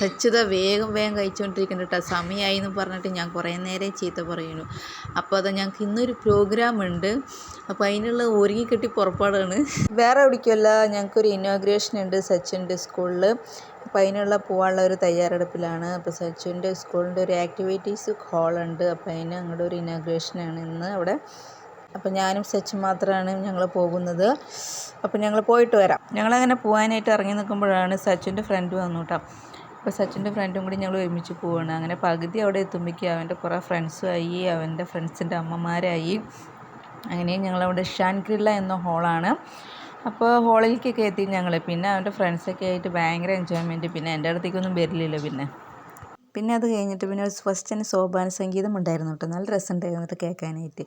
സച്ചിത വേഗം വേഗം കഴിച്ചുകൊണ്ടിരിക്കുന്നു കേട്ടോ. സമയമായി എന്ന് പറഞ്ഞിട്ട് ഞാൻ കുറേ നേരം ചീത്ത പറയുന്നു. അപ്പോൾ അത് ഞങ്ങൾക്ക് ഇന്നൊരു പ്രോഗ്രാം ഉണ്ട്. അപ്പോൾ അതിനുള്ള ഒരുങ്ങി കെട്ടി പുറപ്പാടാണ്. വേറെ എവിടേക്കുമല്ല ഞങ്ങൾക്കൊരു ഇനോഗ്രേഷൻ ഉണ്ട് സച്ചിന്റെ സ്കൂളിൽ അപ്പോൾ അതിനുള്ള പോകാനുള്ള ഒരു തയ്യാറെടുപ്പിലാണ്. അപ്പോൾ സച്ചിന്റെ സ്കൂളിന്റെ ഒരു ആക്ടിവിറ്റീസ് ഹാളുണ്ട് അപ്പോൾ അതിന് അങ്ങോട്ട് ഒരു ഇനോഗ്രേഷനാണ് ഇന്ന് അവിടെ. അപ്പോൾ ഞാനും സച്ചും മാത്രമാണ് ഞങ്ങൾ പോകുന്നത്. അപ്പോൾ ഞങ്ങൾ പോയിട്ട് വരാം. ഞങ്ങളങ്ങനെ പോകാനായിട്ട് ഇറങ്ങി നിൽക്കുമ്പോഴാണ് സച്ചിന്റെ ഫ്രണ്ട് വന്നു കേട്ടോ. അപ്പോൾ സച്ചിന്റെ ഫ്രണ്ടും കൂടി ഞങ്ങൾ ഒരുമിച്ച് പോവുകയാണ് അങ്ങനെ പകുതി അവിടെ എത്തുമ്പോഴേക്കും അവന്റെ കുറേ ഫ്രണ്ട്സുമായി അവന്റെ ഫ്രണ്ട്സിന്റെ അമ്മമാരായി. അങ്ങനെ ഞങ്ങളവിടെ ഷാൻഗ്രില്ല എന്ന ഹോളാണ് അപ്പോൾ ഹോളിലേക്കൊക്കെ എത്തി ഞങ്ങൾ. പിന്നെ അവന്റെ ഫ്രണ്ട്സൊക്കെ ആയിട്ട് ഭയങ്കര എൻജോയ്മെന്റ് പിന്നെ എന്റെ അടുത്തേക്കൊന്നും വരില്ലല്ലോ പിന്നെ. പിന്നെ അത് കഴിഞ്ഞിട്ട് പിന്നെ ഫസ്റ്റിന് സോപാന സംഗീതം ഉണ്ടായിരുന്നു കേട്ടോ. നല്ല രസമുണ്ടായിരുന്നു കേട്ടോ കേൾക്കാനായിട്ട്.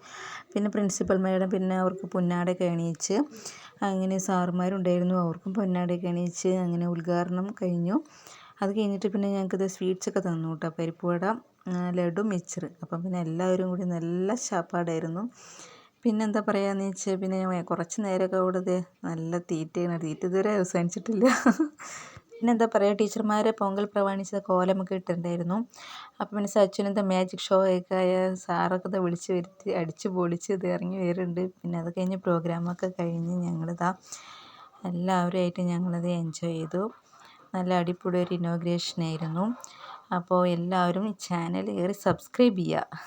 പിന്നെ പ്രിൻസിപ്പൽ മേഡം പിന്നെ അവർക്ക് പൊന്നാടയൊക്കെ അണിയിച്ച് അങ്ങനെ സാറുമാരുണ്ടായിരുന്നു അവർക്കും പൊന്നാടൊക്കെ അണിയിച്ച് അങ്ങനെ ഉദ്ഘാടനം കഴിഞ്ഞു. അത് കഴിഞ്ഞിട്ട് പിന്നെ ഞങ്ങൾക്കിത് സ്വീറ്റ്സൊക്കെ തന്നു കേട്ടോ. പരിപ്പുവട ലഡു മിച്ചർ അപ്പം പിന്നെ എല്ലാവരും കൂടി നല്ല ശാപ്പാടായിരുന്നു. പിന്നെ എന്താ പറയുകയെന്ന് വെച്ചാൽ പിന്നെ കുറച്ച് നേരമൊക്കെ അവിടെ നല്ല തീറ്റയാണ്. തീറ്റ ഇതുവരെ അവസാനിച്ചിട്ടില്ല. പിന്നെ എന്താ പറയുക ടീച്ചർമാരെ പൊങ്കൽ പ്രമാണിച്ച കോലമൊക്കെ ഇട്ടിട്ടുണ്ടായിരുന്നു. അപ്പം പിന്നെ സച്ചിനെന്താ മാജിക് ഷോ ഒക്കെ ആയ സാറൊക്കെ ഇത് വിളിച്ച് വരുത്തി അടിച്ച് പൊളിച്ച് ഇത് ഇറങ്ങി വരുന്നുണ്ട് പിന്നെ അത് കഴിഞ്ഞ് പ്രോഗ്രാമൊക്കെ കഴിഞ്ഞ് ഞങ്ങളിതാ എല്ലാവരുമായിട്ട് ഞങ്ങളത് എൻജോയ് ചെയ്തു. നല്ല അടിപൊളി ഒരു ഇനോഗ്രേഷൻ ആയിരുന്നു. അപ്പോൾ എല്ലാവരും ചാനൽ കയറി സബ്സ്ക്രൈബ് ചെയ്യുക.